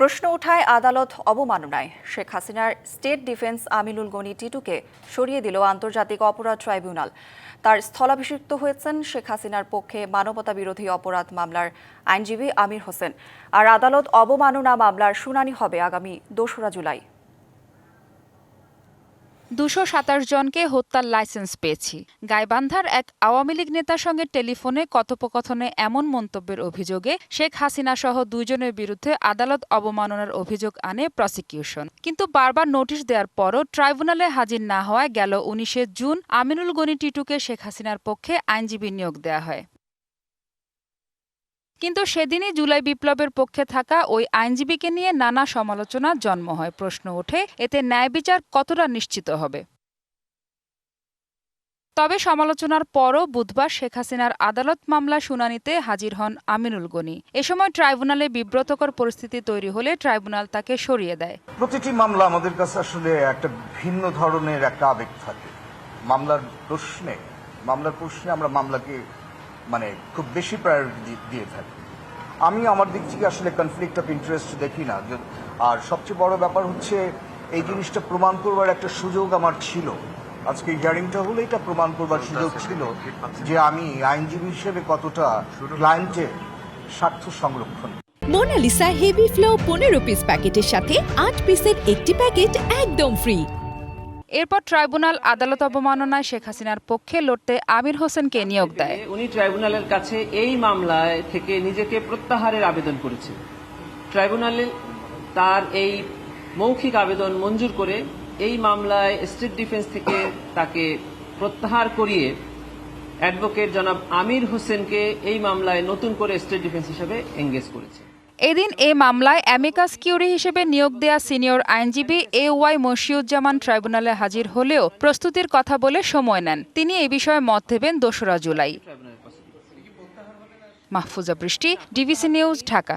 প্রশ্ন উঠায় আদালত অবমাননায়। শেখ হাসিনার স্টেট ডিফেন্স আমিলুল গনি টিটুকে সরিয়ে দিল আন্তর্জাতিক অপরাধ ট্রাইব্যুনাল। তার স্থলাভিষিক্ত হয়েছেন শেখ হাসিনার পক্ষে মানবতা বিরোধী অপরাধ মামলার আইনজীবী আমির হোসেন। আর আদালত অবমাননা মামলার শুনানি হবে আগামী দোসরা জুলাই। দুশো সাতাশ জনকে হত্যার লাইসেন্স পেয়েছি। গাইবান্ধার এক আওয়ামী লীগ নেতার সঙ্গে টেলিফোনে কথোপকথনে এমন মন্তব্যের অভিযোগে শেখ হাসিনা সহ দুইজনের বিরুদ্ধে আদালত অবমাননার অভিযোগ আনে প্রসিকিউশন। কিন্তু বারবার নোটিশ দেওয়ার পরও ট্রাইব্যুনালে হাজির না হওয়ায় গেল উনিশে জুন আমিনুল গনি টিটুকে শেখ হাসিনার পক্ষে আইনজীবী নিয়োগ দেওয়া হয়। কিন্তু সেদিনই জুলাই বিপ্লবের পক্ষে থাকা ওই আইনজীবীকে নিয়ে নানা সমালোচনার জন্ম হয়। প্রশ্ন ওঠে, এতে ন্যায় বিচার কতটা নিশ্চিত হবে? তবে সমালোচনার পরও বুধবার শেখ হাসিনার আদালত মামলা শুনানিতে হাজির হন আমিনুল গনি। এ সময় ট্রাইব্যুনালে বিব্রতকর পরিস্থিতি তৈরি হলে ট্রাইব্যুনাল তাকে সরিয়ে দেয়। প্রতিটি মামলা আমাদের কাছে আসলে একটা ভিন্ন ধরনের একটা আবেগ থাকে। মামলার প্রশ্নে মামলার প্রশ্নে আমরা মামলাকে মানে খুব বেশি প্রায়োরিটি দিয়ে থাকে। আমি আমার দিক থেকে আসলে কনফ্লিক্ট অফ ইন্টারেস্ট দেখি না। আর সবচেয়ে বড় ব্যাপার হচ্ছে এই জিনিসটা প্রমাণ করবার একটা সুযোগ আমার ছিল। আজকে হিয়ারিংটা হলো এটা প্রমাণ করবার সুযোগ ছিল যে আমি আইনজীবী হিসেবে কতটা ক্লায়েন্টের স্বার্থ সংরক্ষণ। মোনালিসা হেভি ফ্লো পনেরো পিস প্যাকেটের সাথে আট পিসের একটি প্যাকেট একদম ফ্রি এরপর ট্রাইব্যুনাল আদালত অবমাননায় শেখ হাসিনার পক্ষে লড়তে আমির হোসেনকে নিয়োগ দেয়। উনি ট্রাইব্যুনালের কাছে এই মামলায় থেকে নিজেকে প্রত্যাহারের আবেদন করেছেন। ট্রাইব্যুনালে তার এই মৌখিক আবেদন মঞ্জুর করে এই মামলায় স্টেট ডিফেন্স থেকে তাকে প্রত্যাহার করিয়ে অ্যাডভোকেট জনাব আমির হোসেনকে এই মামলায় নতুন করে স্টেট ডিফেন্স হিসেবে এঙ্গেজ করেছে। এদিন এ মামলায় অ্যামিকাস কিউরি হিসেবে নিয়োগ দেয়া সিনিয়র আইনজীবী এ ওয়াই মশিউজ্জামান ট্রাইব্যুনালে হাজির হলেও প্রস্তুতির কথা বলে সময় নেন। তিনি এ বিষয়ে মত দেবেন দোসরা জুলাই। মাহফুজা বৃষ্টি, ডিবিসি নিউজ, ঢাকা।